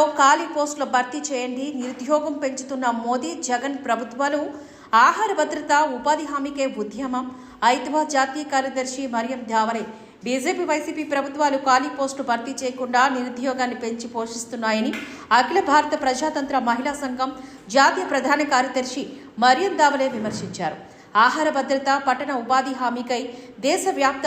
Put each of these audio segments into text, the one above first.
జిల్లాలో ఖాళీ పోస్టుల భర్తీ చేయండి నిరుద్యోగం పెంచుతున్న మోదీ జగన్ ప్రభుత్వాలు ఆహార భద్రత ఉపాధి హామీకే ఉద్యమం. ఐదవ జాతీయ కార్యదర్శి మరియం ధావరే బీజేపీ వైసీపీ ప్రభుత్వాలు ఖాళీ పోస్టు భర్తీ చేయకుండా నిరుద్యోగాన్ని పెంచి పోషిస్తున్నాయని అఖిల భారత ప్రజాతంత్ర మహిళా సంఘం జాతీయ ప్రధాన కార్యదర్శి మరియం దావలే విమర్శించారు. ఆహార భద్రత పట్టణ ఉపాధి హామీకై దేశవ్యాప్త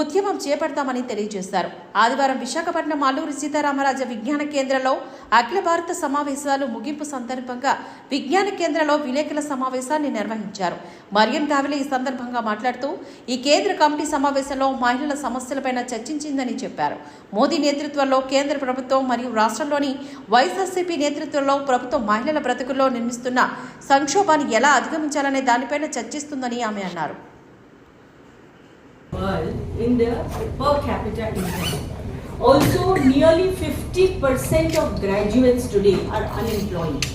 ఉద్యమం చేపడతామని తెలియజేశారు. ఆదివారం విశాఖపట్నం అల్లూరి సీతారామరాజ విజ్ఞాన కేంద్రంలో అఖిల భారత సమావేశాలు ముగింపు సందర్భంగా విజ్ఞాన కేంద్రంలో విలేకరుల సమావేశాన్ని నిర్వహించారు. మరియం దావిలే ఈ సందర్భంగా మాట్లాడుతూ ఈ కేంద్ర కమిటీ సమావేశంలో మహిళల సమస్యలపైన చర్చించిందని చెప్పారు. మోదీ నేతృత్వంలో కేంద్ర ప్రభుత్వం మరియు రాష్ట్రంలోని వైఎస్ఆర్సీపీ నేతృత్వంలో ప్రభుత్వం మహిళల బ్రతుకుల్లో నిర్మిస్తున్న సంక్షోభాన్ని ఎలా అధిగమించాలనే దానిపైన చర్చిస్తుందని ఆమె అన్నారు. World in the per capita income. Also, nearly 50% of graduates today are unemployed.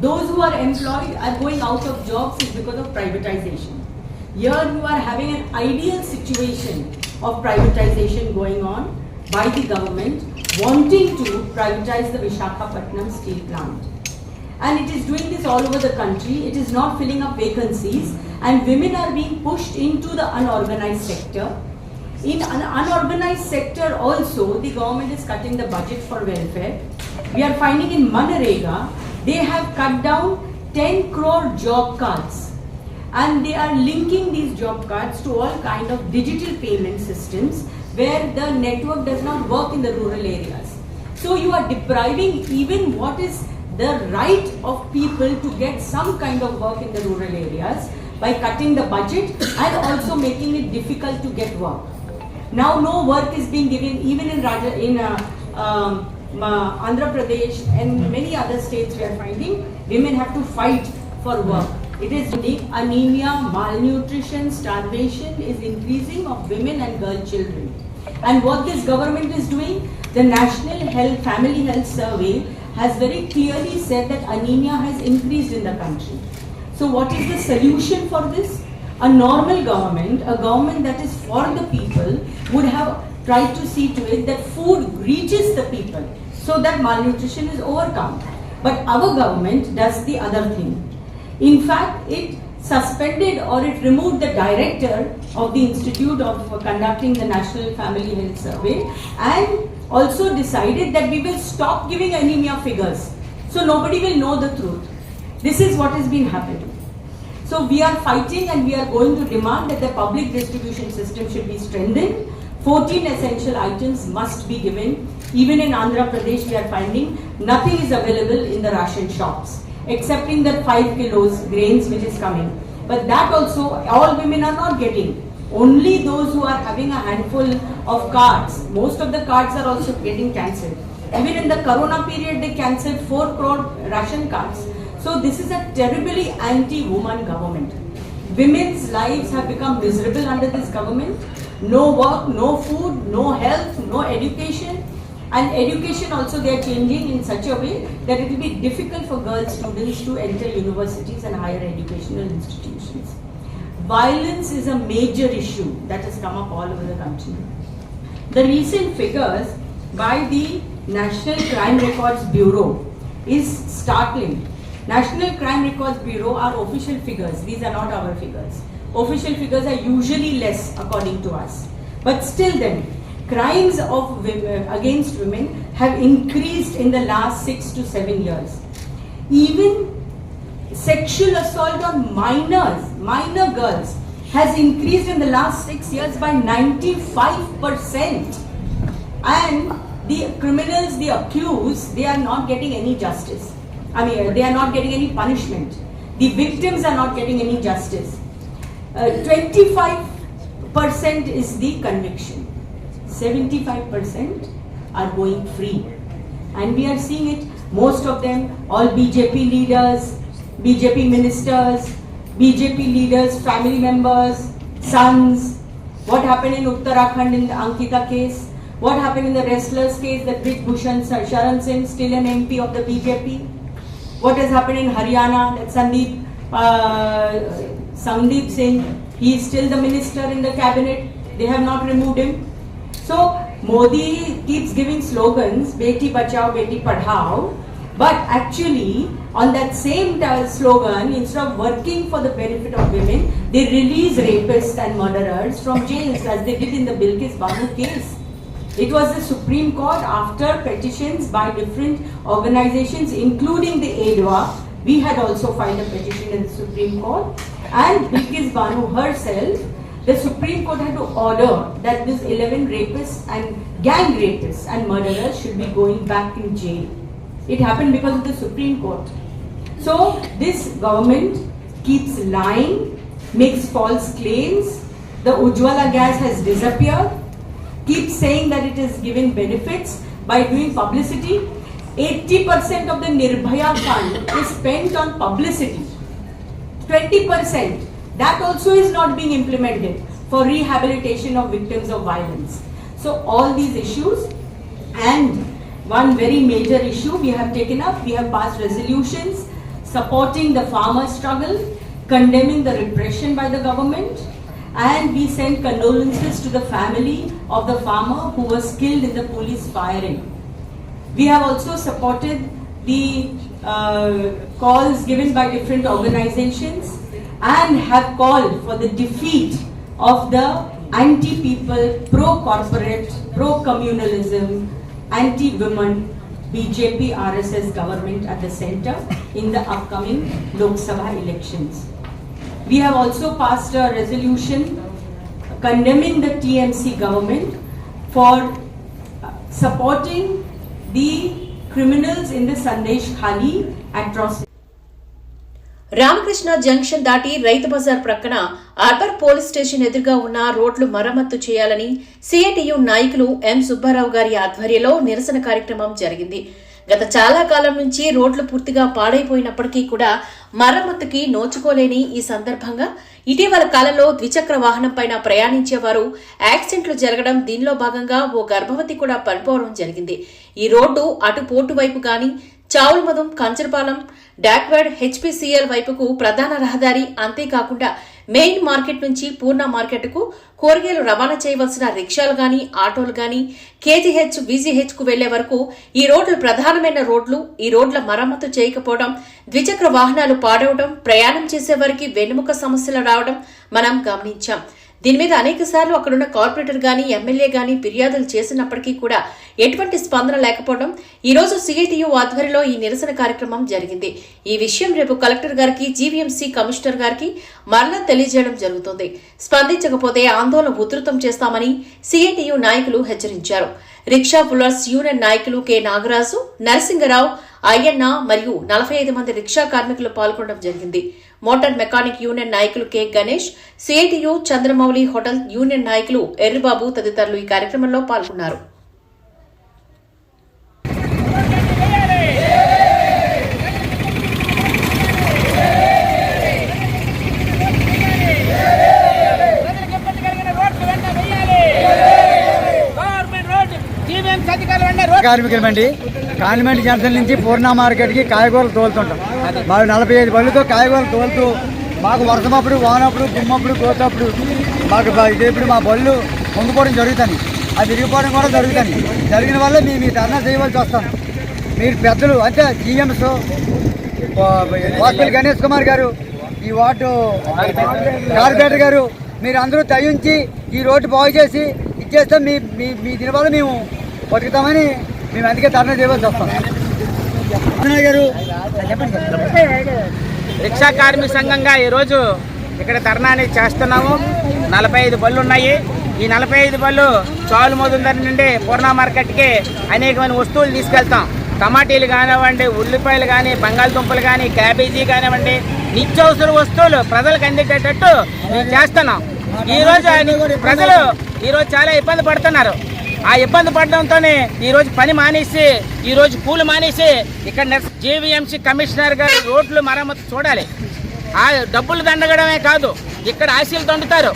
Those who are employed are going out of jobs because of privatization. Here you are having an ideal situation of privatization going on by the government wanting to privatize the Vishakhapatnam steel plant and it is doing this all over the country. It is not filling up vacancies, and women are being pushed into the unorganized sector. In an unorganized sector, also, the government is cutting the budget for welfare. We are finding in Manarega, they have cut down 10 crore job cards and they are linking these job cards to all kind of digital payment systems where the network does not work in the rural areas. So you are depriving even what is the right of people to get some kind of work in the rural areas by cutting the budget and also making it difficult to get work. Now no work is being given even in Raja, in uh, um, uh, Andhra Pradesh and many other states we are finding women have to fight for work. It is. Anemia, malnutrition, starvation is increasing of women and girl children. And what this government is doing, the National Health Family Health Survey has very clearly said that anemia has increased in the country. So what is the solution for this? A normal government, a government that is for the people, would have tried to see to it that food reaches the people so that malnutrition is overcome. But our government does the other thing. In fact, it suspended or it removed the director of the Institute of Conducting the National Family Health Survey and also decided that we will stop giving anemia figures. So nobody will know the truth. This is what has been happening. So we are fighting and we are going to demand that the public distribution system should be strengthened. 14 essential items must be given. Even in Andhra Pradesh, we are finding nothing is available in the ration shops, excepting that 5 kilos grains which is coming. But that also, all women are not getting. Only those who are having a handful of cards, most of the cards are also getting cancelled. Even in the corona period, they cancelled 4 crore ration cards. So this is a terribly anti-woman government. Women's lives have become miserable under this government. No work, no food, no health, no education. And education also they are changing in such a way that it will be difficult for girl students to enter universities and higher educational institutions. Violence is a major issue that has come up all over the country. The recent figures by the National Crime Records Bureau is startling. National Crime Records Bureau are official figures. These are not our figures. Official figures are usually less according to us. But still then, crimes of women, uh, against women have increased in the last 6 to 7 years. Even sexual assault on minors, minor girls, has increased in the last six years by 95%. And the criminals, the accused, they are not getting any justice. I mean, they are not getting any punishment. The victims are not getting any justice. Uh, 25% is the conviction. 75% are going free. And we are seeing it, most of them, all BJP leaders, BJP ministers, BJP leaders, family members, sons. What happened in Uttarakhand in the Ankita case? What happened in the wrestlers case that Brit Bhushan Sharan Singh, still an MP of the BJP? What has happened in Haryana that Sandeep, uh, Sandeep Singh, he is still the minister in the cabinet. They have not removed him. So Modi keeps giving slogans, Beti Bachao, Beti Padhao, but actually, on that same slogan, instead of working for the benefit of women, they release rapists and murderers from jails, as they did in the Bilkis Banu case. It was the Supreme Court after petitions by different organizations, including the ADWA. We had also filed a petition in the Supreme Court, and Bilkis Banu herself the Supreme Court had to order that these 11 rapists and gang rapists and murderers should be going back in jail. It happened because of the Supreme Court. So, this government keeps lying, makes false claims. The Ujjwala gas has disappeared, keeps saying that it is giving benefits by doing publicity. 80% of the Nirbhaya fund is spent on publicity. 20%. That also is not being implemented for rehabilitation of victims of violence. So, all these issues and one very major issue we have taken up, we have passed resolutions supporting the farmer struggle, condemning the repression by the government, and we sent condolences to the family of the farmer who was killed in the police firing. We have also supported the uh, calls given by different organizations and have called for the defeat of the anti-people, pro-corporate, pro-communalism, anti-women BJP RSS government at the center in the upcoming Lok Sabha elections. We have also passed a resolution condemning the TMC government for uh, supporting the criminals in the Sandesh Khali atrocity. Ramakrishna junction దాటి రైతు బజార్ ప్రక్కన అర్బర్ police station ఎదురుగా ఉన్న రోడ్లు మరమ్మత్తు చేయాలని CITU నాయకులు ఎం సుబ్బారావు గారి ఆధ్వర్యంలో నిరసన కార్యక్రమం జరిగింది. గత చాలా కాలం నుంచి రోడ్లు పూర్తిగా పాడైపోయినప్పటికీ కూడా మరమ్మతుకి నోచుకోలేని ఈ సందర్భంగా ఇటీవల కాలంలో ద్విచక్ర వాహనం పైన ప్రయాణించేవారు యాక్సిడెంట్లు జరగడం దీనిలో భాగంగా ఓ గర్భవతి కూడా పడిపోవడం జరిగింది. ఈ రోడ్డు అటు పోటు వైపు గాని చావులమదం కంచరపాలెం డాక్వర్డ్ హెచ్పీసీఎల్ వైపుకు ప్రధాన రహదారి అంతేకాకుండా మెయిన్ మార్కెట్ నుంచి పూర్ణ మార్కెట్కు కూరగాయలు రవాణా చేయవలసిన రిక్షాలు గాని ఆటోలు గాని కేజీహెచ్ వీజీహెచ్కు వెళ్ళే వరకు ఈ రోడ్లు ప్రధానమైన రోడ్లు. ఈ రోడ్ల మరమ్మతు చేయకపోవడం ద్విచక్ర వాహనాలు పాడవడం ప్రయాణం చేసే వారికి వెన్నుముక సమస్యలు రావడం మనం గమనించాం. దీని మీద అనేక సార్లు అక్కడున్న కార్పొరేటర్ గాని ఎమ్మెల్యే గాని ఫిర్యాదులు చేసినప్పటికీ కూడా ఎటువంటి స్పందన లేకపోవడం ఈ రోజు సిఐటియు ఆధ్వర్యంలో ఈ నిరసన కార్యక్రమం జరిగింది. ఈ విషయం రేపు కలెక్టర్ గారికి జీవీఎంసీ కమిషనర్ గారికి మరలా తెలియజేయడం జరుగుతుంది. స్పందించకపోతే ఆందోళన ఉధృతం చేస్తామని సిఐటియు నాయకులు హెచ్చరించారు. రిక్షా పుల్లర్స్ యూనియన్ నాయకులు కె. నాగరాజు నరసింగరావు అయ్యన్న మరియు నలభై ఐదు మంది రిక్షా కార్మికులు పాల్గొనడం జరిగింది. మోటార్ మెకానిక్ యూనియన్ నాయకులు K. Ganesh CITU Chandramouli hotel union నాయకులు ఎర్రిబాబు తదితరులు ఈ కార్యక్రమంలో పాల్గొన్నారు. కార్మికులమండి. కాన్వెంట్ జంక్షన్ నుంచి పూర్ణ మార్కెట్కి కాయగూరలు తోలుతుంటాం. మాకు నలభై ఐదు బళ్ళుతో కాయగూరలు తోలుతూ మాకు వర్షమప్పుడు వానప్పుడు గుమ్మప్పుడు కోతప్పుడు మాకు బ- మా బళ్ళు పొంగిపోవడం జరుగుతుంది. అది విరిగిపోవడం కూడా జరుగుతుంది. జరిగిన వల్ల మేము మీ ధర్నా చేయవలసి వస్తాం మీరు పెద్దలు అంటే జీఎంస్ వాసుపల్లి గణేష్ కుమార్ గారు ఈ వార్డు కార్పొరేటర్ గారు మీరు అందరూ దయించి ఈ రోడ్డు బాగు చేసి ఇచ్చేస్తాం మీ మీ మీ దీనివల్ల మేము బతుకుతామని మేము అందుకే ధర్నా చేయవలసి వస్తాం గారు రిక్షా కార్మిక సంఘంగా ఈరోజు ఇక్కడ ధర్నాన్ని చేస్తున్నాము. నలభై ఐదు బళ్ళు ఉన్నాయి. ఈ నలభై ఐదు బళ్ళు చాలు మోదుందరి నుండి పూర్ణ మార్కెట్కి అనేకమైన వస్తువులు తీసుకెళ్తాం. టమాటీలు కానివ్వండి ఉల్లిపాయలు కానీ బంగాళదుంపలు కానీ క్యాబేజీ కానివ్వండి నిత్యావసర వస్తువులు ప్రజలకు అందేటట్టు మేము చేస్తున్నాం. ఈ రోజు ప్రజలు ఈరోజు చాలా ఇబ్బంది పడుతున్నారు. ఆ ఇబ్బంది పడడంతోనే ఈరోజు పని మానేసి ఈరోజు రోజు కూలి మానేసి ఇక్కడ జేవీఎంసీ కమిషనర్ గారు రోడ్లు మరమ్మతు చూడాలి. ఆ డబ్బులు దండగడమే కాదు ఇక్కడ ఆశీలు దండుతారు.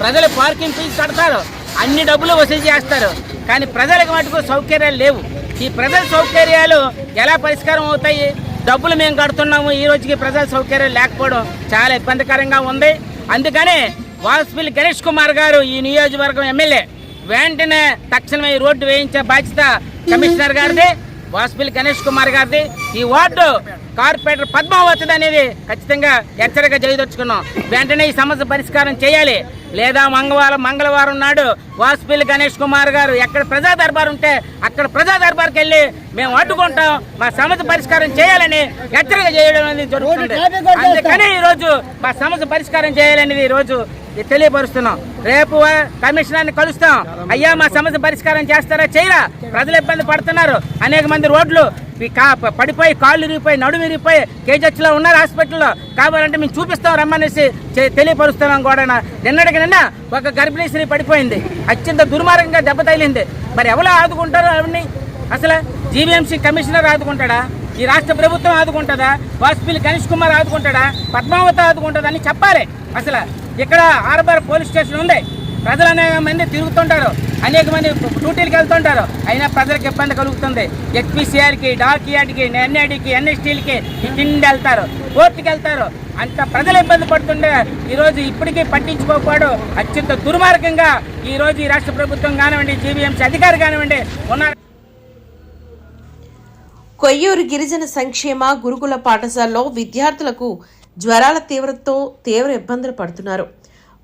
ప్రజలు పార్కింగ్ ఫీజు కడతారు అన్ని డబ్బులు వసూలు చేస్తారు. కానీ ప్రజలకు మటుకు సౌకర్యాలు లేవు. ఈ ప్రజల సౌకర్యాలు ఎలా పరిష్కారం అవుతాయి? డబ్బులు మేము కడుతున్నాము ఈ రోజుకి ప్రజల సౌకర్యాలు లేకపోవడం చాలా ఇబ్బందికరంగా ఉంది. అందుకనే వాసుపల్లి గణేష్ కుమార్ గారు ఈ నియోజకవర్గం ఎమ్మెల్యే వెంటనే తక్షణమే ఈ రోడ్డు వేయించే బాధ్యత కమిషనర్ గారిది వాసుపల్లి గణేష్ కుమార్ గారిది. ఈ వార్డు కార్పొరేటర్ పద్మావతి అనేది ఖచ్చితంగా హెచ్చరిక చేయదొచ్చుకున్నాం వెంటనే ఈ సమస్య పరిష్కారం చేయాలి. లేదా మంగళవారం మంగళవారం నాడు వాసుపల్లి గణేష్ కుమార్ గారు ఎక్కడ ప్రజా దర్బార్ ఉంటే అక్కడ ప్రజా దర్బార్కి వెళ్ళి మేము అడ్డుకుంటాం మా సమస్య పరిష్కారం చేయాలని హెచ్చరిక చేయడం అనేది జరుగుతుంది. అందుకని ఈ రోజు మా సమస్య పరిష్కారం చేయాలనేది ఈ రోజు తెలియపరుస్తున్నాం. రేపు కమిషనర్ని కలుస్తాం. అయ్యా మా సమస్య పరిష్కారం చేస్తారా చేయరా? ప్రజలు ఇబ్బంది పడుతున్నారు. అనేక మంది రోడ్లు పడిపోయి కాళ్ళు విరిగిపోయి నడుము విరిగిపోయి కేజెచ్లో ఉన్నారు హాస్పిటల్లో. కావాలంటే మేము చూపిస్తాం రమ్మనేసి తెలియపరుస్తున్నాం కూడా నిన్నటికి నిన్న ఒక గర్భిణీ స్త్రీ పడిపోయింది. అత్యంత దుర్మార్గంగా దెబ్బ తగిలింది. మరి ఎవరు ఆదుకుంటారు అవన్నీ? అసలు జీవీఎంసీ కమిషనర్ ఆదుకుంటాడా? ఈ రాష్ట్ర ప్రభుత్వం ఆదుకుంటుందా? వాజ్పేయి గణేష్ కుమార్ ఆదుకుంటాడా? పద్మావతి ఆదుకుంటుందా అని చెప్పాలి. అసలు ఇక్కడ హార్బర్ పోలీస్ స్టేషన్ ఉంది. ప్రజలు అనేక మంది తిరుగుతుంటారు. అనేక మంది డ్యూటీలకు వెళ్తుంటారు. అయినా ప్రజలకు ఇబ్బంది కలుగుతుంది. ఎక్పిసిఆర్కి డాకియాడ్కి ఎన్ఐడికి ఎన్ఎస్టీలకి కింద వెళ్తారు. కోర్టుకి వెళ్తారు. అంత ప్రజలు ఇబ్బంది పడుతుండే ఈరోజు ఇప్పటికీ పట్టించుకోకపోవడం అత్యంత దుర్మార్గంగా ఈరోజు ఈ రాష్ట్ర ప్రభుత్వం కానివ్వండి జీవీఎంసీ అధికారి కానివ్వండి ఉన్నారు. కొయ్యూరు గిరిజన సంక్షేమ గురుకుల పాఠశాలలో విద్యార్థులకు జ్వరాల తీవ్రతతో తీవ్ర ఇబ్బందులు పడుతున్నారు.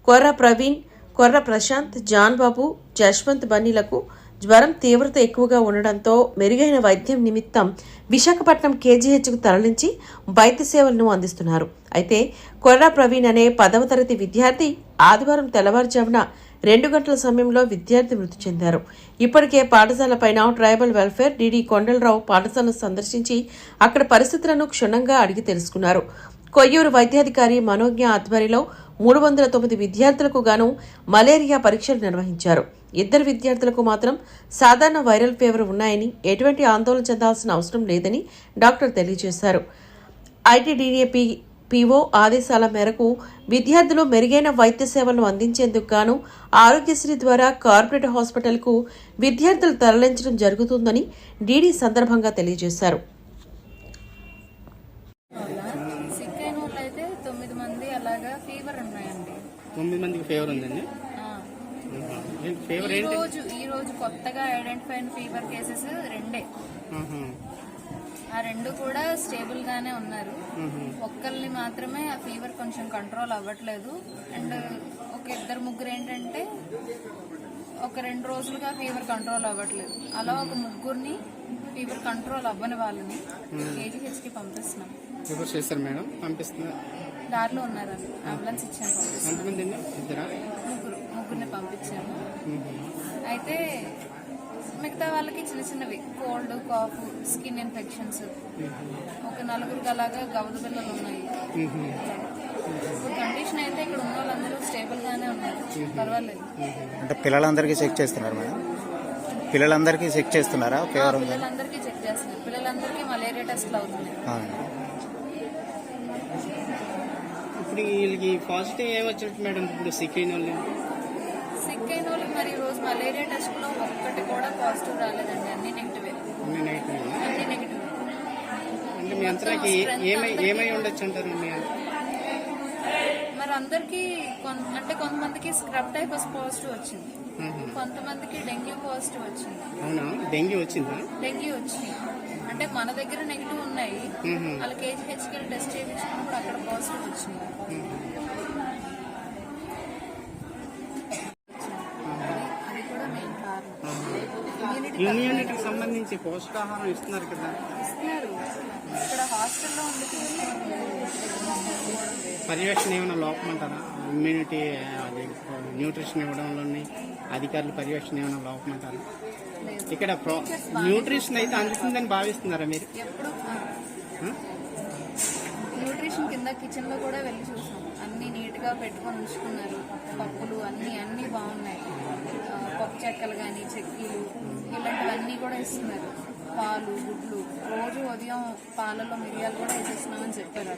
కొర్ర ప్రవీణ్ కొర్ర ప్రశాంత్ జాన్ బాబు జశ్వంత్ బన్నీలకు జ్వరం తీవ్రత ఎక్కువగా ఉండడంతో మెరుగైన వైద్యం నిమిత్తం విశాఖపట్నం కేజీహెచ్కు తరలించి వైద్య సేవలను అందిస్తున్నారు. అయితే కొర్ర ప్రవీణ్ అనే పదవ తరగతి విద్యార్థి ఆదివారం తెల్లవారుజామున రెండు గంటల సమయంలో విద్యార్థి మృతి చెందారు. ఇప్పటికే పాఠశాల పైన ట్రైబల్ వెల్ఫేర్ డిడి కొండలరావు పాఠశాలను సందర్శించి అక్కడ పరిస్థితులను క్షుణ్ణంగా అడిగి తెలుసుకున్నారు. కొయ్యూరు వైద్యాధికారి మనోజ్ఞ ఆధ్వర్యంలో మూడు వందల తొమ్మిది విద్యార్థులకు గాను మలేరియా పరీక్షలు నిర్వహించారు. ఇద్దరు విద్యార్థులకు మాత్రం సాధారణ వైరల్ ఫీవర్ ఉన్నాయని ఎటువంటి ఆందోళన చెందాల్సిన అవసరం లేదని డాక్టర్ తెలియజేశారు. ఐటీడీఏపీ పీఓ ఆదేశాల మేరకు విద్యార్థులు మెరుగైన వైద్య సేవలను అందించేందుకు గాను ఆరోగ్యశ్రీ ద్వారా కార్పొరేట్ హాస్పిటల్కు విద్యార్థులు తరలించడం జరుగుతుందని డీడీ సందర్భంగా తెలియజేశారు సిక్ అయిన వాళ్ళు అయితే తొమ్మిది మంది అలాగా ఫీవర్ ఉన్నాయండి. తొమ్మిది మందికి ఫేవర్ ఉందండి. ఫేవర్ ఈ ఏంటి? రోజు ఈ రోజు కొత్తగా ఐడెంటిఫై అయిన ఫీవర్ కేసెస్ రెండే. ఆ రెండు కూడా స్టేబుల్ గానే ఉన్నారు. ఒక్కరిని మాత్రమే ఆ ఫీవర్ కొంచెం కంట్రోల్ అవ్వట్లేదు. అండ్ ఒక ఇద్దరు ముగ్గురు ఏంటంటే ఒక రెండు రోజులుగా ఫీవర్ కంట్రోల్ అవ్వట్లేదు. అలా ఒక ముగ్గురిని ఫీవర్ కంట్రోల్ అవ్వని వాళ్ళని కేజీహెచ్కి పంపిస్తున్నాం. ఫేవర్ చేస్తారు మేడం. పంపిస్తున్నారు దారిలో ఉన్నారండి. అంబులెన్స్ ఇచ్చాను ముగ్గురు. ముగ్గురిని పంపించాము అయితే మిగతా వాళ్ళకి చిన్న చిన్నవి. Cold cough skin infections. ఒక నలుగురికి అలాగా గవద పిల్లలు ఉన్నాయి. కండిషన్ అయితే ఇక్కడ ఉన్న వాళ్ళందరూ స్టేబుల్ గానే ఉన్నారు పర్వాలేదు అంటే పిల్లలందరికీ చెక్ చేస్తున్నారు మేడం? పిల్లలందరికీ చెక్ చేస్తున్నారా? పిల్లలందరికీ చెక్ చేస్తున్నారు. పిల్లలందరికీ మలేరియా టెస్ట్లు అవుతున్నాయి ఆ. ఇప్పుడు వీళ్ళకి పాజిటివ్ ఏమొచ్చినట్టు మేడం ఇప్పుడు సిక్ అయిన వాళ్ళు? సిక్ అయిన వాళ్ళకి మరి ఈ రోజు మలేరియా టెస్ట్లో ఒక్కటి కూడా పాజిటివ్ రాలేదండి అన్ని నెగిటివే అన్ని నెగిటివ్ అన్ని నెగిటివ్ అంటే మీ అంతరాకి ఏమై ఏమై ఉండొచ్చు అంటారు మీ మరి అందరికి అంటే కొంతమందికి స్క్రబ్ టైఫస్ పాజిటివ్ వచ్చింది. కొంతమందికి డెంగ్యూ పాజిటివ్ వచ్చింది. అవునా? డెంగ్యూ వచ్చిందా? డెంగ్యూ వచ్చింది. అంటే మన దగ్గర నెగిటివ్ ఉన్నాయి. వాళ్ళ కేజీహెచ్కి టెస్ట్ చేయించినప్పుడు అక్కడ పాజిటివ్ వచ్చింది. ఇమ్యూనిటీకి సంబంధించి పోషకాహారం ఇస్తున్నారు కదా. ఇస్తున్నారు. ఇక్కడ హాస్టల్లో ఉండి పర్యవేక్షణ ఏమైనా లోపం అంటారా? ఇమ్యూనిటీ అది న్యూట్రిషన్ ఇవ్వడంలోని అధికారులు పర్యవేక్షణ ఏమైనా లోపం అంటారా? ఇక్కడ ప్రో న్యూట్రిషన్ అయితే అందుతుందని భావిస్తున్నారా మీరు? న్యూట్రిషన్ కింద కిచెన్లో కూడా వెళ్ళి చూసాం. అన్ని నీట్గా పెట్టుకొని ఉంచుకున్నారు. పప్పులు అన్ని అన్ని బాగున్నాయి. పప్పు చెక్కలు కానీ చెక్కీలు ఇలాంటివన్నీ కూడా ఇస్తున్నారు. పాలు గుడ్లు. రోజు ఉదయం పాలలో మిరియాలు కూడా వేసేస్తున్నామని చెప్పారు.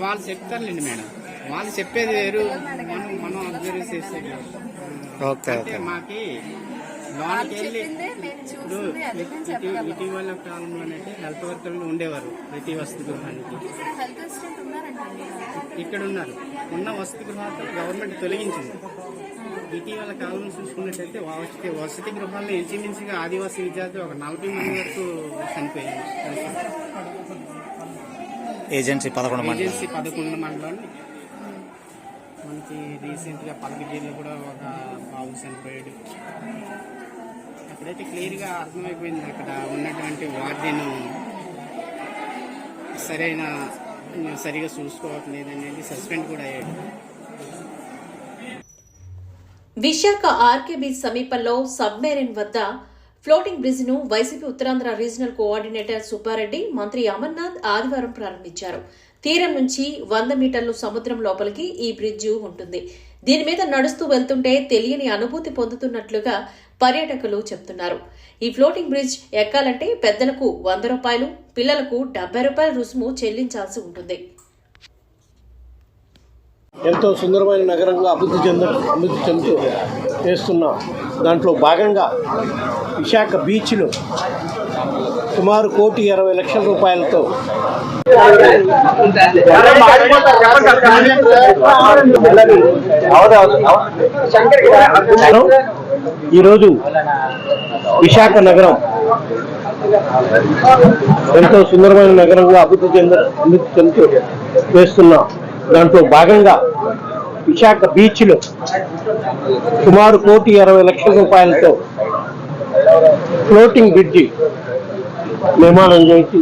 వాళ్ళు చెప్తారులేండి మేడం. వాళ్ళు చెప్పేది వేరు. మనం మనం అబ్జర్వ్. Okay okay. మాకి వాళ్ళు లోనికి వెళ్ళి చెప్పిందే మేము ఇప్పుడు చూస్తుంది అది మేము ఇటీ- చెప్పగలం ఇటీవల హెల్త్ వర్కర్లు ఉండేవారు ప్రతి వసతి గృహానికి ఇక్కడ హెల్త్ అసిస్టెంట్ ఉన్నారంటండి. ఇక్కడ ఉన్నారు ఉన్న వసతి గృహాలు గవర్నమెంట్ తొలగించింది. ఇటీవల కాలంలో చూసుకున్నట్టయితే వసతి వసతి గృహాల్లో ఇంచుమించుగా ఆదివాసీ విద్యార్థులు ఒక నలభై మంది వరకు చనిపోయారు. ఏజెన్సీ పదకొండు ఏజెన్సీ పదకొండు మండలాన్ని మనకి రీసెంట్గా పలకజీలో కూడా ఒక బాబు చనిపోయాడు. అక్కడైతే క్లియర్గా అర్థమైపోయింది అక్కడ ఉన్నటువంటి వార్డెన్. సరైన సరిగా చూసుకోవట్లేదు అనేది సస్పెండ్ కూడా అయ్యాడు. విశాఖ ఆర్కే బీచ్ సమీపంలో సబ్మెరైన్ వద్ద floating బ్రిడ్జ్ను YCP Uttarandhra regional coordinator Subbareddy మంత్రి అమర్నాథ్ ఆదివారం ప్రారంభించారు. తీరం నుంచి వంద మీటర్లు సముద్రం లోపలికి ఈ బ్రిడ్జ్ ఉంటుంది. దీని మీద నడుస్తూ వెళ్తుంటే తెలియని అనుభూతి పొందుతున్నట్లుగా పర్యాటకులు చెప్తున్నారు. ఈ ఫ్లోటింగ్ బ్రిడ్జ్ ఎక్కాలంటే పెద్దలకు వంద రూపాయలు పిల్లలకు డెబ్బై రూపాయల రుసుము చెల్లించాల్సి ఉంటుంది. ఎంతో సుందరమైన నగరంగా అభివృద్ధి చెంద అభివృద్ధి చెందుతూ చేస్తున్న దాంట్లో భాగంగా విశాఖ బీచ్లో సుమారు కోటి ఇరవై లక్షల రూపాయలతో. ఈరోజు విశాఖ నగరం ఎంతో సుందరమైన నగరంగా అభివృద్ధి చెంద అభివృద్ధి చెందుతూ చేస్తున్న దాంట్లో భాగంగా విశాఖ బీచ్లో సుమారు కోటి ఇరవై లక్షల రూపాయలతో ఫ్లోటింగ్ బ్రిడ్జి నిర్మాణం చేసి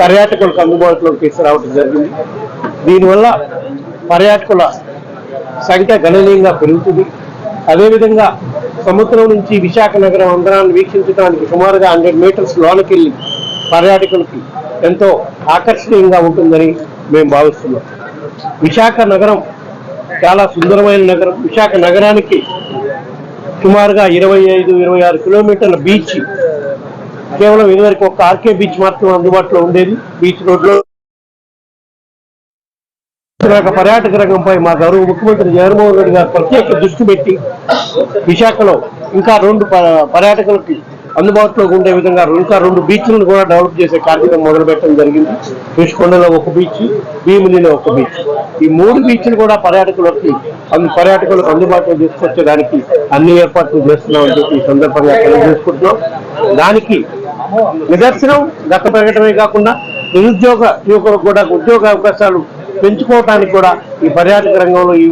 పర్యాటకులకు అందుబాటులోకి తీసుకురావడం జరిగింది. దీనివల్ల పర్యాటకుల సంఖ్య గణనీయంగా పెరుగుతుంది. అదేవిధంగా సముద్రం నుంచి విశాఖ నగరం అందరాన్ని వీక్షించడానికి సుమారుగా హండ్రెడ్ మీటర్స్ లోనకెళ్ళి పర్యాటకులకి ఎంతో ఆకర్షణీయంగా ఉంటుందని మేము భావిస్తున్నాం. విశాఖ నగరం చాలా సుందరమైన నగరం. విశాఖ నగరానికి సుమారుగా ఇరవై ఐదు ఇరవై ఆరు కిలోమీటర్ల బీచ్ కేవలం ఇదివరకు ఒక ఆర్కే బీచ్ మాత్రం అందుబాటులో ఉండేది. బీచ్ రోడ్లో పర్యాటక రంగంపై మా గౌరవ ముఖ్యమంత్రి జగన్మోహన్ రెడ్డి గారు ప్రత్యేక దృష్టి పెట్టి విశాఖలో ఇంకా రెండు ప- పర్యాటకులకి అందుబాటులోకి ఉండే విధంగా ఇంకా రెండు బీచ్లను కూడా డెవలప్ చేసే కార్యక్రమం మొదలు పెట్టడం జరిగింది ఋషికొండలో ఒక బీచ్ భీమిలిలో ఒక బీచ్. ఈ మూడు బీచ్లు కూడా పర్యాటకులకి పర్యాటకులకు అందుబాటులో తీసుకొచ్చేదానికి అన్ని ఏర్పాట్లు చేస్తున్నామని చెప్పి ఈ సందర్భంగా తెలియజేసుకుంటున్నాం. దానికి నిదర్శనం గత ప్రకటమే కాకుండా నిరుద్యోగ యువకులకు కూడా ఉద్యోగ అవకాశాలు పెంచుకోవడానికి కూడా ఈ పర్యాటక రంగంలో ఈ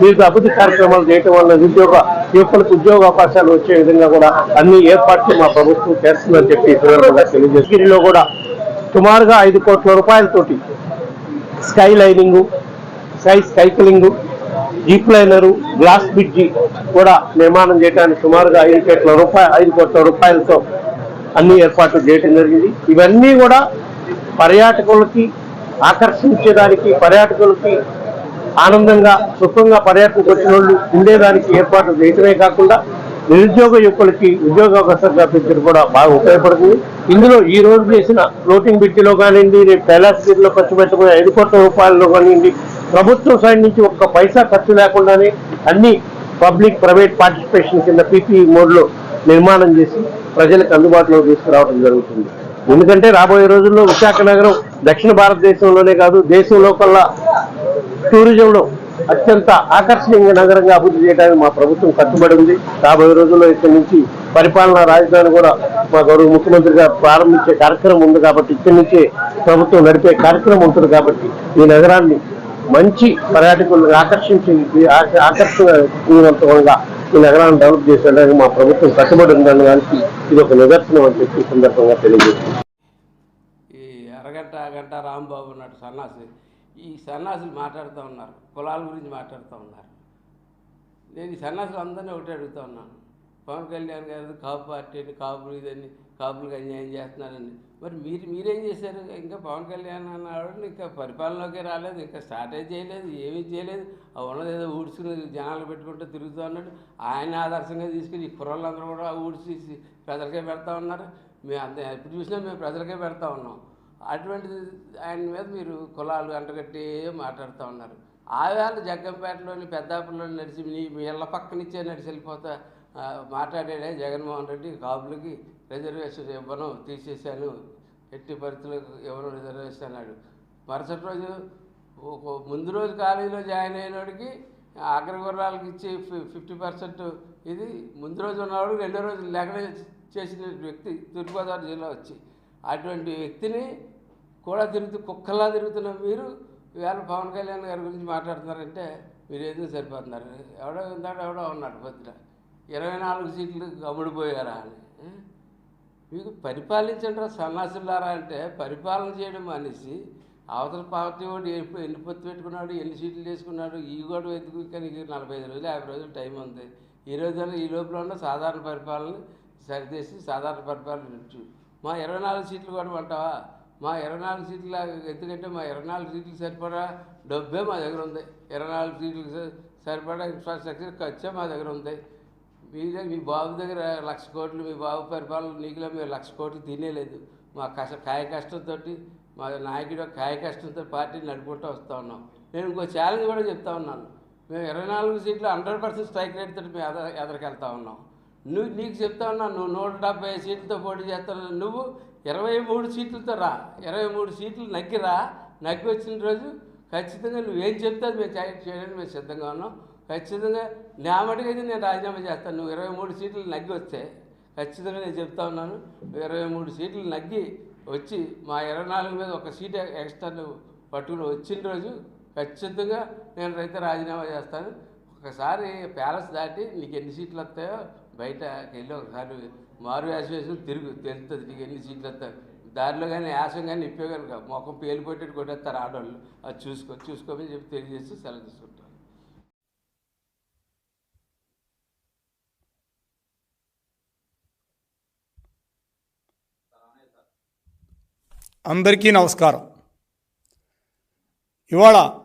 వివిధ అభివృద్ధి కార్యక్రమాలు చేయటం వల్ల నిరుద్యోగ యువకులకు ఉద్యోగ అవకాశాలు వచ్చే విధంగా కూడా అన్ని ఏర్పాట్లు మా ప్రభుత్వం చేస్తుందని చెప్పి ఈ కూడా సుమారుగా ఐదు కోట్ల రూపాయలతోటి sky lining sky cycling zip liner glass bridge కూడా నిర్మాణం చేయడానికి సుమారుగా ఐదు కోట్ల రూపాయలు ఐదు కోట్ల రూపాయలతో అన్ని ఏర్పాట్లు చేయడం జరిగింది. ఇవన్నీ కూడా పర్యాటకులకి ఆకర్షించేదానికి పర్యాటకులకి ఆనందంగా సుఖంగా పర్యాటకు వచ్చిన వాళ్ళు ఉండేదానికి ఏర్పాట్లు చేయటమే కాకుండా నిరుద్యోగ యువకులకి ఉద్యోగ అవకాశాలు కల్పించడం కూడా బాగా ఉపయోగపడుతుంది. ఇందులో ఈ రోజు చేసిన ఫ్లోటింగ్ బ్రిడ్జిలో కానివ్వండి రేపు కైలాసగిరిలో ఖర్చు పెట్టబోయే ఐదు కోట్ల రూపాయల్లో కానివ్వండి ప్రభుత్వం సైడ్ నుంచి ఒక్క పైసా ఖర్చు లేకుండానే అన్ని పబ్లిక్ ప్రైవేట్ పార్టిసిపేషన్ కింద పీపీ మోడ్లో నిర్మాణం చేసి ప్రజలకు అందుబాటులో తీసుకురావడం జరుగుతుంది. ఎందుకంటే రాబోయే రోజుల్లో విశాఖ నగరం దక్షిణ భారతదేశంలోనే కాదు దేశంలో కల్లా టూరిజంలో అత్యంత ఆకర్షణీయ నగరంగా అభివృద్ధి చేయడానికి మా ప్రభుత్వం కట్టుబడి ఉంది. రాబోయే రోజుల్లో ఇక్కడి నుంచి పరిపాలనా రాజధాని కూడా మా గౌరవ ముఖ్యమంత్రి గారు ప్రారంభించే కార్యక్రమం ఉంది కాబట్టి ఇక్కడి నుంచే ప్రభుత్వం నడిపే కార్యక్రమం ఉంటుంది కాబట్టి ఈ నగరాన్ని మంచి పర్యాటకులను ఆకర్షించి ఆకర్షణ ఈ నగరాన్ని డెవలప్ చేసేందుకు మా ప్రభుత్వం కట్టుబడి ఉందని దానికి ఇది ఒక నిదర్శనం అని చెప్పి సందర్భంగా తెలియజేస్తుంది ఈ అరగంట గంట రాంబాబు నాటి సన్నాసి ఈ సన్నాసులు మాట్లాడుతూ ఉన్నారు కులాల గురించి మాట్లాడుతూ ఉన్నారు. నేను ఈ సన్నాసులు అందరినీ ఒకటి అడుగుతా ఉన్నాను. పవన్ కళ్యాణ్ గారు కాపు పార్టీ అని కాపులు ఇదని కాపులకు అన్యాయం చేస్తున్నారని మరి మీరు మీరేం చేశారు? ఇంకా పవన్ కళ్యాణ్ అన్నాడు ఇంకా పరిపాలనలోకి రాలేదు ఇంకా స్టార్టే చేయలేదు ఏమీ చేయలేదు. ఉన్నది ఏదో ఊడ్చుకుని జనాలు పెట్టుకుంటూ తిరుగుతూ ఉన్నాడు ఆయన ఆదర్శంగా తీసుకుని ఈ కుర్రోళ్ళందరూ కూడా ఊడ్చి ప్రజలకే పెడతా ఉన్నారు. మేము అంత ఎప్పుడు చూసినా మేము ప్రజలకే పెడతా ఉన్నాం. అటువంటిది ఆయన మీద మీరు కులాలు అంటగట్టి మాట్లాడుతూ ఉన్నారు. ఆవేళ జగ్గంపేటలోని పెద్దాపుల్లోని నడిచి మీ మీ ఇళ్ళ పక్కనిచ్చే నడిచి వెళ్ళిపోతా మాట్లాడాడే జగన్మోహన్ రెడ్డి కాపులకి రిజర్వేషన్ ఇవ్వను తీసేశాను. ఎట్టి పరిస్థితులకు ఎవరు రిజర్వేషన్ అన్నాడు. మరుసటి రోజు ఒక ముందు రోజు కాలేజీలో జాయిన్ అయినోడికి అగ్రగుర్రాలకు ఇచ్చి ఫిఫ్టీ పర్సెంట్ ఇది. ముందు రోజు ఉన్నవాడు రెండో రోజు లేకుండా చేసిన వ్యక్తి తూర్పుగోదావరి జిల్లా వచ్చి. అటువంటి వ్యక్తిని కూడా తిరుగుతూ కుక్కలా తిరుగుతున్న మీరు ఇవాళ పవన్ కళ్యాణ్ గారి గురించి మాట్లాడుతున్నారంటే మీరు ఎందుకు సరిపోతున్నారు? ఎవడో ఇందాక ఎవడో ఉన్నాడు పొద్దున ఇరవై నాలుగు సీట్లు అమ్ముడిపోయారా అని. మీకు పరిపాలించండి రా సన్నాసులారా అంటే పరిపాలన చేయడం మనిషి అవతల పార్టీ వాడు ఎన్ని ఎన్ని పొత్తు పెట్టుకున్నాడు ఎన్ని సీట్లు వేసుకున్నాడు ఈ కూడా ఎందుకు? కానీ నీకు నలభై ఐదు రోజులు యాభై రోజులు టైం ఉంది. ఈ రోజున ఈ లోపల ఉన్న సాధారణ పరిపాలన సరిచేసి సాధారణ పరిపాలన ఇచ్చు మా ఇరవై నాలుగు సీట్లు కూడా అంటావా మా ఇరవై నాలుగు సీట్లు ఎందుకంటే మా ఇరవై నాలుగు సీట్లు సరిపడా డబ్బే మా దగ్గర ఉంది. ఇరవై నాలుగు సీట్లకు సరిపడా ఇన్ఫ్రాస్ట్రక్చర్ ఖర్చే మా దగ్గర ఉంది. మీరే మీ బాబు దగ్గర లక్ష కోట్లు మీ బాబు పరిపాలన నీకులో మేము లక్ష కోట్లు తినేలేదు. మా కష్ట కాయ కష్టంతో మా నాయకుడు కాయ కష్టంతో పార్టీని నడుపుకుంటూ వస్తూ ఉన్నాం. నేను ఇంకో ఛాలెంజ్ కూడా చెప్తా ఉన్నాను. మేము ఇరవై నాలుగు సీట్లు హండ్రెడ్ పర్సెంట్ స్ట్రైక్ రేట్ తోటి మేము ఎదర ఎదరికెళ్తా ఉన్నాం. నువ్వు నీకు చెప్తా ఉన్నా నువ్వు నూట డెబ్బై సీట్లతో పోటీ చేస్తాను నువ్వు ఇరవై మూడు సీట్లతో రా. ఇరవై మూడు సీట్లు నగ్గి రా. నగ్గి వచ్చిన రోజు ఖచ్చితంగా నువ్వేం చెప్తే అది మేము చేయడానికి మేము సిద్ధంగా ఉన్నాం. ఖచ్చితంగా నా మటుకైతే నేను రాజీనామా చేస్తాను. నువ్వు ఇరవై మూడు సీట్లు నగ్గి వస్తే ఖచ్చితంగా నేను చెప్తా ఉన్నాను. ఇరవై మూడు సీట్లు నగ్గి వచ్చి మా ఇరవై నాలుగు మీద ఒక సీట్ ఎక్స్ట్రా నువ్వు పట్టుకుని వచ్చిన రోజు ఖచ్చితంగా నేను రైతు రాజీనామా చేస్తాను. ఒకసారి ప్యాలెస్ దాటి నీకు ఎన్ని సీట్లు వస్తాయో బయటకి వెళ్ళి ఒకసారి మారు యాస వేసి తిరుగు తెలుస్తుంది నీకు ఎన్ని సీట్లు వస్తాయి. దారిలో కానీ యాసం కానీ ఇప్పే కనుక మొఖం పేలిపోయేటట్టు కొట్టేస్తారు ఆడవాళ్ళు. అది చూసుకో చూసుకోమని చెప్పి తెలియజేసి సెలవు తీసుకుంటాను అందరికీ నమస్కారం. ఇవాళ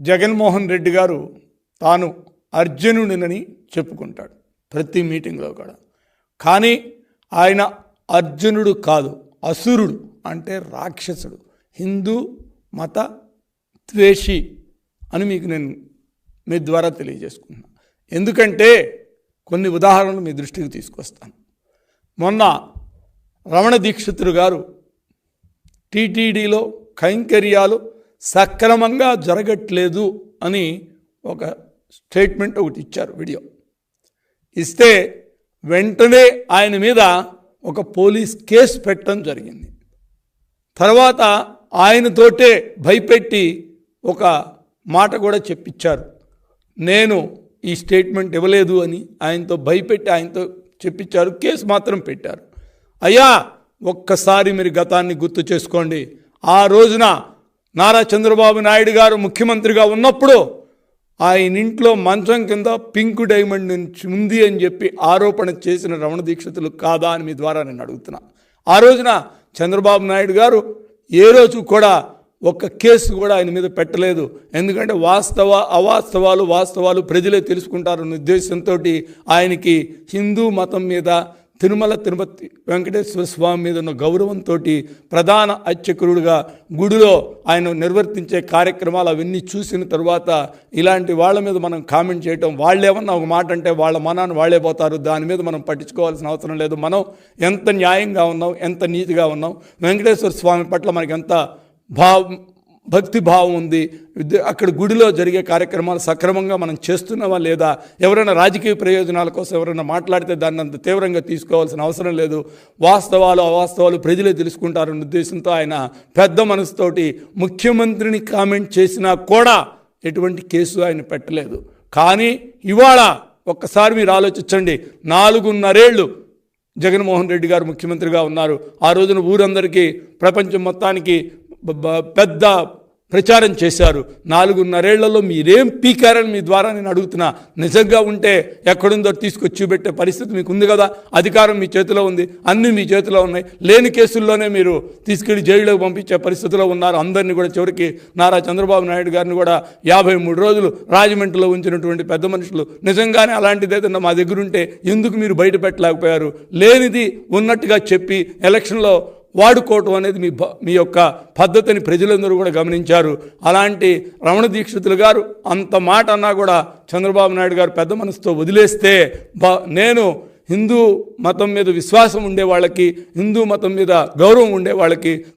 జగన్మోహన్ రెడ్డి గారు తాను అర్జునుడినని చెప్పుకుంటాడు ప్రతి మీటింగ్లో కూడా. కానీ ఆయన అర్జునుడు కాదు అసురుడు అంటే రాక్షసుడు. హిందూ మత ద్వేషి అని మీకు నేను మీ ద్వారా తెలియజేసుకున్నాను ఎందుకంటే కొన్ని ఉదాహరణలు మీ దృష్టికి తీసుకొస్తాను. మొన్న రమణ దీక్షితులు గారు టీటీడీలో కైంకర్యాలు సక్రమంగా జరగట్లేదు అని ఒక స్టేట్మెంట్ ఒకటి ఇచ్చారు వీడియో. ఇస్తే వెంటనే ఆయన మీద ఒక పోలీస్ కేసు పెట్టడం జరిగింది. తర్వాత ఆయనతోటే భయపెట్టి ఒక మాట కూడా చెప్పించారు. నేను ఈ స్టేట్మెంట్ ఇవ్వలేదు అని ఆయనతో భయపెట్టి ఆయనతో చెప్పించారు కేసు మాత్రం పెట్టారు. అయ్యా ఒక్కసారి మీరు గతాన్ని గుర్తు చేసుకోండి. ఆ రోజున నారా చంద్రబాబు నాయుడు గారు ముఖ్యమంత్రిగా ఉన్నప్పుడు ఆయన ఇంట్లో మంచం కింద పింక్ డైమండ్ నుంచి ఉంది అని చెప్పి ఆరోపణ చేసిన రమణ దీక్షితులు కాదా అని మీ ద్వారా నేను అడుగుతున్నా. ఆ రోజున చంద్రబాబు నాయుడు గారు ఏ రోజు కూడా ఒక్క కేసు కూడా ఆయన మీద పెట్టలేదు. ఎందుకంటే వాస్తవ అవాస్తవాలు వాస్తవాలు ప్రజలే తెలుసుకుంటారన్న ఉద్దేశంతో ఆయనకి హిందూ మతం మీద తిరుమల తిరుపతి వెంకటేశ్వర స్వామి మీద ఉన్న గౌరవంతో ప్రధాన అర్చకుడుగా గుడిలో ఆయన నిర్వర్తించే కార్యక్రమాలు అవన్నీ చూసిన తర్వాత ఇలాంటి వాళ్ళ మీద మనం కామెంట్ చేయటం వాళ్ళేమన్నా ఒక మాట అంటే వాళ్ళ మనాన్ని వాళ్ళే పోతారు దాని మీద మనం పట్టించుకోవాల్సిన అవసరం లేదు. మనం ఎంత న్యాయంగా ఉన్నాం ఎంత నీతిగా ఉన్నాం వెంకటేశ్వర స్వామి పట్ల మనకి ఎంత భావం భక్తి భావం ఉంది. విద్య- అక్కడ గుడిలో జరిగే కార్యక్రమాలు సక్రమంగా మనం చేస్తున్నామా లేదా? ఎవరైనా రాజకీయ ప్రయోజనాల కోసం ఎవరైనా మాట్లాడితే దాన్ని అంత తీవ్రంగా తీసుకోవాల్సిన అవసరం లేదు. వాస్తవాలు అవాస్తవాలు ప్రజలే తెలుసుకుంటారన్న ఉద్దేశంతో ఆయన పెద్ద మనసుతోటి ముఖ్యమంత్రిని కామెంట్ చేసినా కూడా ఎటువంటి కేసు ఆయన పెట్టలేదు. కానీ ఇవాళ ఒక్కసారి మీరు ఆలోచించండి. నాలుగున్నరేళ్ళు జగన్మోహన్ రెడ్డి గారు ముఖ్యమంత్రిగా ఉన్నారు. ఆ రోజున ఊరందరికీ ప్రపంచం మొత్తానికి పెద్ద ప్రచారం చేశారు. నాలుగున్నరేళ్ళలో మీరేం పీకారని మీ ద్వారా నేను అడుగుతున్నా. నిజంగా ఉంటే ఎక్కడుందో తీసుకొచ్చి పెట్టే పరిస్థితి మీకు ఉంది కదా. అధికారం మీ చేతిలో ఉంది. అన్నీ మీ చేతిలో ఉన్నాయి. లేని కేసుల్లోనే మీరు తీసుకెళ్ళి జైలులోకి పంపించే పరిస్థితిలో ఉన్నారు. అందరినీ కూడా చివరికి నారా చంద్రబాబు నాయుడు గారిని కూడా యాభై మూడు రోజులు రాజమండ్రిలో ఉంచినటువంటి పెద్ద మనుషులు. నిజంగానే అలాంటిది ఏదైనా మా దగ్గర ఉంటే ఎందుకు మీరు బయట పెట్టలేకపోయారు? లేనిది ఉన్నట్టుగా చెప్పి ఎలక్షన్లో వాడుకోవటం అనేది మీ మీ యొక్క పద్ధతిని ప్రజలందరూ కూడా గమనించారు. అలాంటి రమణ దీక్షితులు గారు అంత మాట అన్నా కూడా చంద్రబాబు నాయుడు గారు పెద్ద మనసుతో వదిలేస్తే బ నేను హిందూ మతం మీద విశ్వాసం ఉండే వాళ్ళకి హిందూ మతం మీద గౌరవం ఉండే వాళ్ళకి